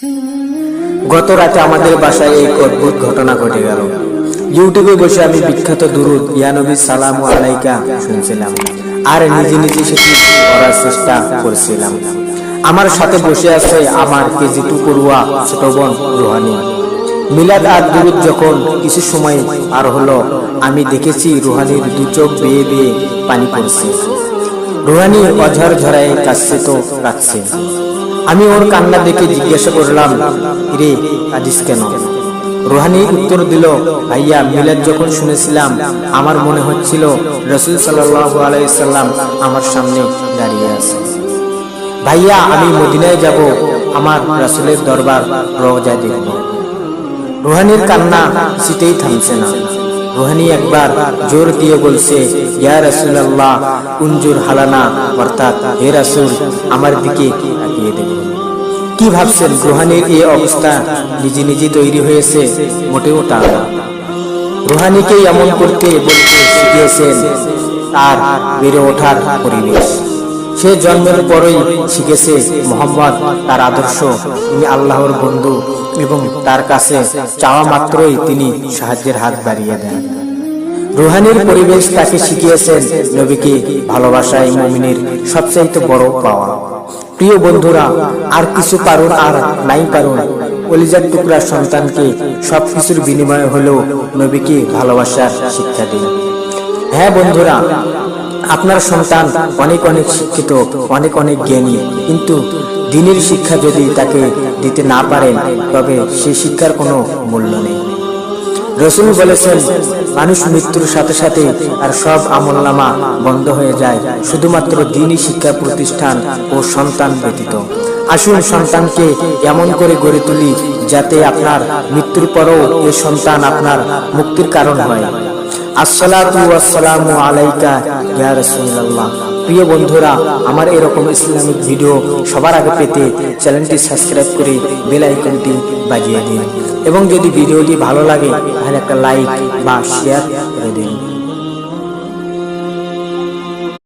গত রাতে আমাদের বাসায় এক অদ্ভুত ঘটনা ঘটে গেল। ইউটিউবে বসে আমি বিখ্যাত দুরুদ ইয়ানবী সালাম আলাইকা শুনছিলাম। আর নিজে নিজে সেটি করার চেষ্টা করছিলাম। আমার সাথে বসে আছে আমার কেজি টু পড়ুয়া ছোট বোন রোহানি। মিলাদ আর দুরুদ যখন কিছু সময় আর হলো, আমি দেখেছি রুহানির দু চোখ বেয়ে বেয়ে পানি পড়ছে। রুহানি অঝর ঝরায় কাছে তো কাঁদছে আমি ওর কান্না দেখে জিজ্ঞাসা করলাম রে কাঁদিস কেন? রুহানি উত্তর দিল, ভাইয়া, মিলাদ যখন শুনেছিলাম, আমার মনে হচ্ছিল রসুল সাল্লাহ আলাইসাল্লাম আমার সামনে দাঁড়িয়ে আছে। ভাইয়া, আমি মদিনায় যাব, আমার রাসুলের দরবার রওজা দেখব। রুহানির কান্না সিটেই থামছে না। রুহানি একবার জোর দিয়ে বলছে, ইয়া হালানা। অর্থাৎ, হে রাসূল, আমার দিকে তাকিয়ে দেখুন কি ভাবছেন রুহানির এই অবস্থা? নিজে নিজে তৈরি হয়েছে, মোটেও তা না। রুহানিকে এমন করতে বলতে শিখিয়েছেন, তার বেড়ে ওঠার পরিবেশ। সে জন্মের পরই শিখেছে মোহাম্মদ তার আদর্শ। তিনি আল্লাহর বন্ধু এবং তার কাছে চাওয়া মাত্রই তিনি সাহায্যের হাত বাড়িয়ে দেন। রুহানির পরিবেশ তাকে শিখিয়েছেন নবীকে ভালোবাসায় মুমিনের সবচাইতে বড় পাওয়া। প্রিয় বন্ধুরা, আর কিছু পারুন আর নাই পারুন কলিজার টুকরা সন্তানকে সবকিছুর বিনিময়ে হলেও নবীকে ভালোবাসার শিক্ষা দিন। হ্যাঁ বন্ধুরা আপনার সন্তান অনেক অনেক শিক্ষিত, অনেক অনেক জ্ঞানী, কিন্তু দিনের শিক্ষা যদি তাকে দিতে না পারেন, তবে সেই শিক্ষার কোনো মূল্য নেই। রসুল বলেছেন, মানুষ মৃত্যুর সাথে সাথে আর সব আমলনামা বন্ধ হয়ে যায়, শুধুমাত্র দিনই শিক্ষা প্রতিষ্ঠান ও সন্তান ব্যতীত। আসুন সন্তানকে এমন করে গড়ে তুলি, যাতে আপনার মৃত্যুর পরও এই সন্তান আপনার মুক্তির কারণ হয়। আলাইকা প্রিয় বন্ধুরা, আমার এরকম ইসলামিক ভিডিও সবার আগে পেতে চ্যানেলটি সাবস্ক্রাইব করে বেল আইকনটি বাজিয়ে দিন। এবং যদি ভিডিওটি ভালো লাগে, তাহলে একটা লাইক বা শেয়ার